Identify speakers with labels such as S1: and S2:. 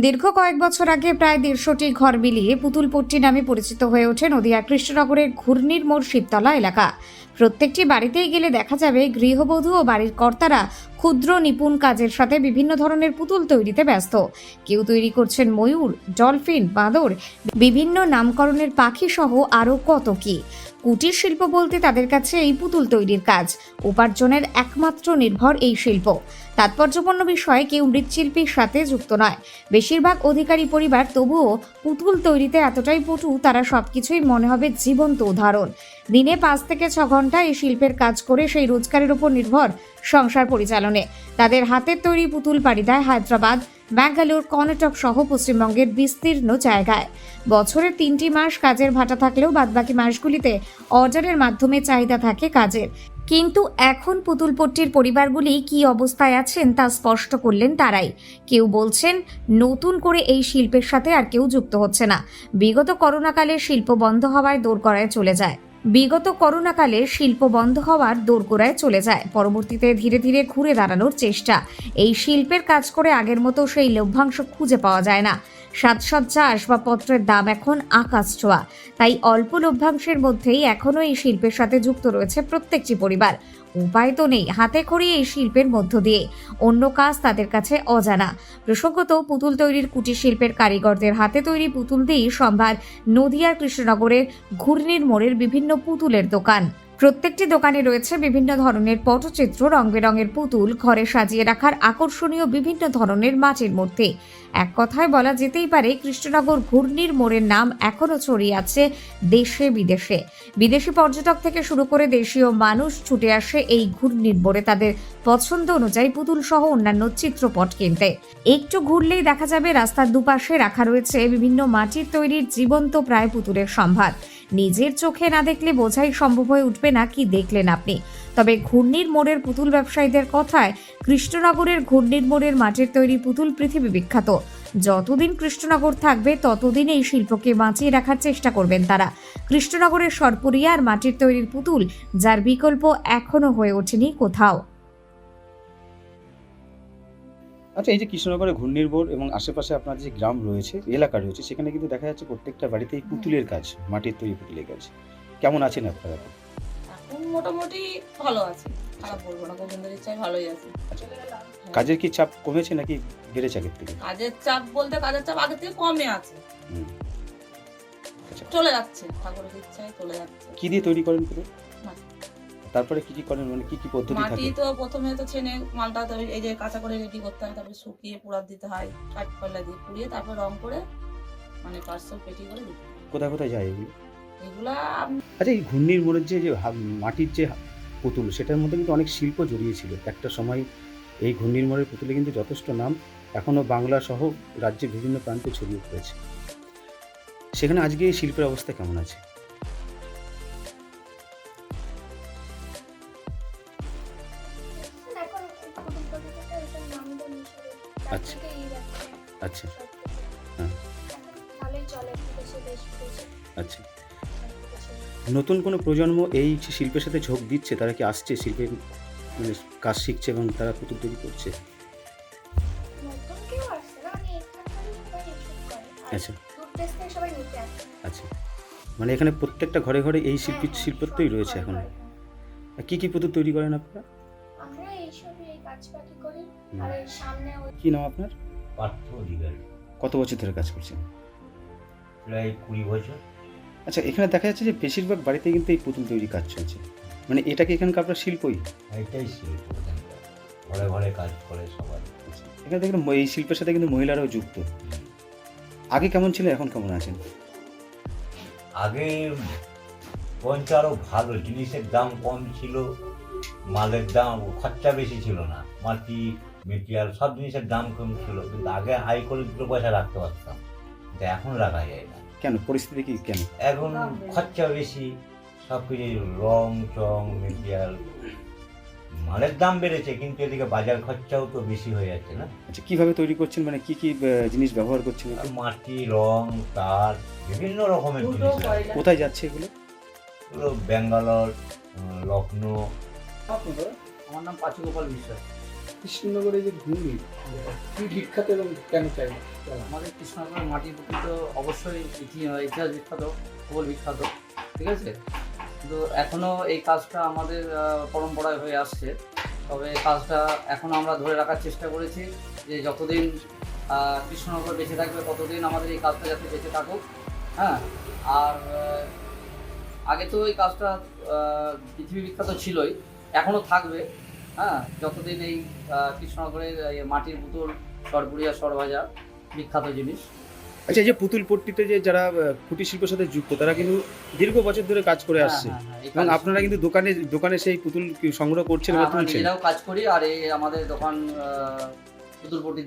S1: দীর্ঘ কয়েক বছর আগে প্রায় দেড়শোটি ঘর মিলিয়ে পুতুলপট্টি নামে পরিচিত হয়ে ওঠে নদিয়া কৃষ্ণনগরের ঘূর্ণির মোড় শিবতলা এলাকা। প্রত্যেকটি বাড়িতেই গেলে দেখা যাবে গৃহবধূ ও বাড়ির কর্তারা ক্ষুদ্র নিপুণ কাজের সাথে বিভিন্ন ধরনের পুতুল তৈরিতে ব্যস্ত। কেউ তৈরি করছেন ময়ূর, ডলফিন, বাঁদর, বিভিন্ন নামকরণের পাখি সহ আরও কত কি। কুটির শিল্প বলতে তাদের কাছে এই পুতুল তৈরির কাজ। উপার্জনের একমাত্র নির্ভর এই শিল্প। তাৎপর্যপূর্ণ বিষয়ে কেউ মৃৎশিল্পীর সাথে যুক্ত নয়। বেশিরভাগ অধিকারী পরিবার তবুও পুতুল তৈরিতে এতটাই পটু, তারা সবকিছুই মনে হবে জীবন্ত উদাহরণ। দিনে পাঁচ থেকে ছ ঘণ্টা এই শিল্পের কাজ করে সেই রোজগারের উপর নির্ভর সংসার পরিচালনে। তাদের হাতের তৈরি পুতুল পাড়ি দেয় হায়দ্রাবাদ ব্যাঙ্গালোর কর্ণাটক সহ পশ্চিমবঙ্গের বিস্তীর্ণ জায়গায়। বছরে তিনটি মাস কাজের ভাটা থাকলেও বাদবাকি মাসগুলিতে অর্ডারের মাধ্যমে চাহিদা থাকে কাজের। কিন্তু এখন পুতুলপট্টির পরিবারগুলি কি অবস্থায় আছেন তা স্পষ্ট করলেন তারাই। কেউ বলছেন, নতুন করে এই শিল্পের সাথে আর কেউ যুক্ত হচ্ছে না। বিগত করোনাকালে শিল্প বন্ধ হওয়ায় দৌড় করায় চলে যায়। বিগত করোনাকালে শিল্প বন্ধ হওয়ার দোরগোড়ায় চলে যায়। পরবর্তীতে ধীরে ধীরে ঘুরে দাঁড়ানোর চেষ্টা। এই শিল্পের কাজ করে আগের মতো সেই লভ্যাংশ খুঁজে পাওয়া যায় না। সাজসজ্জা আসবাবপত্রের দাম এখন আকাশ ছোঁয়া। তাই অল্প লভ্যাংশের মধ্যেই এখনও এই শিল্পের সাথে যুক্ত রয়েছে প্রত্যেকটি পরিবার। উপায় তো নেই হাতে খড়ি এই শিল্পের মধ্য দিয়ে। অন্য কাজ তাদের কাছে অজানা। প্রসঙ্গত, পুতুল তৈরির কুটির শিল্পের কারিগরদের হাতে তৈরি পুতুল দিয়েই সম্ভার নদিয়ার কৃষ্ণনগরের ঘূর্ণির মোড়ের বিভিন্ন পুতুলের দোকান। প্রত্যেকটি দোকানে রয়েছে বিভিন্ন ধরনের পটচিত্র রং বেরঙের পুতুল, ঘরে সাজিয়ে রাখার আকর্ষণীয় বিভিন্ন ধরনের মাটির মূর্তি। এক কথায় বলা যেতেই পারে, কৃষ্ণনগর ঘূর্ণির মোড়ের নাম এখনও ছড়িয়ে আছে দেশে বিদেশে। বিদেশি পর্যটক থেকে শুরু করে দেশীয় মানুষ ছুটে আসে এই ঘূর্ণির মোড়ে তাদের পছন্দ অনুযায়ী পুতুল সহ অন্যান্য চিত্রপট কিনতে। একটু ঘুরলেই দেখা যাবে রাস্তার দুপাশে রাখা রয়েছে বিভিন্ন মাটির তৈরির জীবন্ত প্রায় পুতুলের সম্ভার। নিজের চোখে না দেখলে বোঝাই সম্ভব হয়ে উঠবে না কি দেখলেন আপনি। তবে ঘূর্ণির মোড়ের পুতুল ব্যবসায়ীদের কথায় কৃষ্ণনগরের ঘূর্ণির মোড়ের মাটির তৈরি পুতুল পৃথিবী বিখ্যাত। যতদিন কৃষ্ণনগর থাকবে, ততদিন এই শিল্পকে বাঁচিয়ে রাখার চেষ্টা করবেন তারা। কৃষ্ণনগরের সরপুরিয়া আর মাটির তৈরির পুতুল, যার বিকল্প এখনও হয়ে ওঠেনি কোথাও।
S2: আচ্ছা এই যে কৃষ্ণনগরে ঘূর্ণির্ভর এবং আশেপাশে আপনার যে গ্রাম রয়েছে এলাকা রয়েছে সেখানে কিন্তু দেখা যাচ্ছে প্রত্যেকটা বাড়িতেই পুতুলের কাজ মাটির তৈরি পুতুলের কাজ। কেমন আছেন আপনারা? এখন?
S3: মোটামুটি ভালো আছে। খারাপ বলব না গোবিন্দের ইচ্ছায় ভালোই আছে।
S2: আচ্ছা কাজের কি চাপ কমেছে নাকি বেড়েছে আগের থেকে?
S3: কাজের চাপ বলতে কাজের চাপ আগে থেকে কমে আছে।
S2: আচ্ছা।
S3: চলে যাচ্ছে ঠাকুরের ইচ্ছায় চলে যাচ্ছে।
S2: কি দিয়ে তৈরি করেন পুরো। তারপরে কি কি করেন? মানে কি কি পদ্ধতি
S3: মাটি
S2: থাকে?
S3: তো প্রথমে তো ছেনে মালটা এই যে কাঁচা করে রেডি করতে হয় তারপরে শুকিয়ে পোড়ার দিতে হয় কাঠ পাল্লা দিয়ে পুড়িয়ে তারপর রং করে মানে পার্সেল পেটি করে দিতে হয়।
S2: কোথায় কোথায় যায় এগুলো?
S3: এগুলা আম-
S2: আচ্ছা এই ঘূর্ণির মোড়ের যে যে হা- মাটির যে হা- পুতুল সেটার মধ্যে কিন্তু অনেক শিল্প জড়িয়ে ছিল। একটা সময় এই ঘূর্ণির মোড়ের পুতুলে কিন্তু যথেষ্ট নাম এখনও বাংলা সহ রাজ্যের বিভিন্ন প্রান্তে ছড়িয়ে পড়েছে। সেখানে আজকে এই শিল্পের অবস্থা কেমন আছে? আচ্ছা। আচ্ছা। হ্যাঁ। আচ্ছা। নতুন কোনো প্রজন্ম এই শিল্পের সাথে ঝোঁক দিচ্ছে? তারা কি আসছে শিল্পের মানে কাজ শিখছে এবং তারা পুতুল তৈরি করছে? আচ্ছা। আচ্ছা। মানে এখানে প্রত্যেকটা ঘরে ঘরে এই শিল্পী
S4: হ্যাঁ, হ্যাঁ,
S2: শিল্পত্বই রয়েছে এখন। কি কি পুতুল তৈরি করেন আপনারা?
S4: কাজ পাখি করি আর এই সামনে
S2: কি নাম আপনার?
S5: পার্থ অধিকারী।
S2: কত বছর ধরে কাজ করছেন?
S5: প্রায় কুড়ি বছর।
S2: আচ্ছা এখানে দেখা যাচ্ছে যে বেশিরভাগ বাড়িতে কিন্তু এই পুতুল তৈরি কাজ চলছে। মানে এটা কি এখানকার আপনার শিল্পই?
S5: এটাই শিল্প ঘরে ঘরে কাজ করে সবাই।
S2: এখানে দেখেন এই শিল্পের সাথে কিন্তু মহিলারাও যুক্ত। আগে কেমন ছিল এখন কেমন আছেন?
S5: আগে বঞ্চ আরও ভালো জিনিসের দাম কম ছিল। মালের দাম খরচা বেশি ছিল না। মাটি মেটেরিয়াল সব জিনিসের দাম কম ছিল কিন্তু আগে হাই করে দুটো পয়সা রাখতে পারতাম। কিন্তু এখন রাখা যায় না।
S2: কেন? পরিস্থিতি কি কেন?
S5: এখন খরচা বেশি সব কিছু রং চং মেটেরিয়াল মালের দাম বেড়েছে কিন্তু এদিকে বাজার খরচাও তো বেশি হয়ে যাচ্ছে না।
S2: আচ্ছা কীভাবে তৈরি করছেন? মানে কি কি জিনিস ব্যবহার করছেন?
S5: মাটি রং তার বিভিন্ন রকমের জিনিস
S2: কোথায় যাচ্ছে এগুলো?
S5: এগুলো ব্যাঙ্গালোর উম, লখনৌ
S6: আমার নাম পাঁচু গোপাল বিশ্বাস। কৃষ্ণনগরে যে ঘূর্ণি কি বিখ্যাত এবং কেন চাই?
S7: আমাদের কৃষ্ণনগরের পুতুল তো অবশ্যই ইতিহাস বিখ্যাত প্রবল বিখ্যাত ঠিক আছে? কিন্তু এখনও এই কাজটা আমাদের পরম্পরায় হয়ে আসছে। তবে কাজটা এখনও আমরা ধরে রাখার চেষ্টা করেছি যে যতদিন কৃষ্ণনগর বেঁচে থাকবে ততদিন আমাদের এই কাজটা যাতে বেঁচে থাকুক হ্যাঁ? আর আগে তো এই কাজটা পৃথিবী বিখ্যাত ছিলই। এখনও থাকবে হ্যাঁ যতদিন এই কৃষ্ণনগরের মাটির পুতুল সরপুরিয়া সরভাজা বিখ্যাত জিনিস।
S2: আচ্ছা এই যে পুতুল পট্টিতে যে যারা কুটির শিল্পের সাথে যুক্ত তারা কিন্তু দীর্ঘ বছর ধরে কাজ করে আসছে।
S7: হ্যাঁ, হ্যাঁ, হ্যাঁ, এই
S2: এবং আপনারা কিন্তু দোকানে দোকানে সেই পুতুল সংগ্রহ করছেন
S7: হ্যাঁ,
S2: বা তুলছেন?
S7: কাজ করি আর এই আমাদের দোকান পুতুল পুতুলপট্টি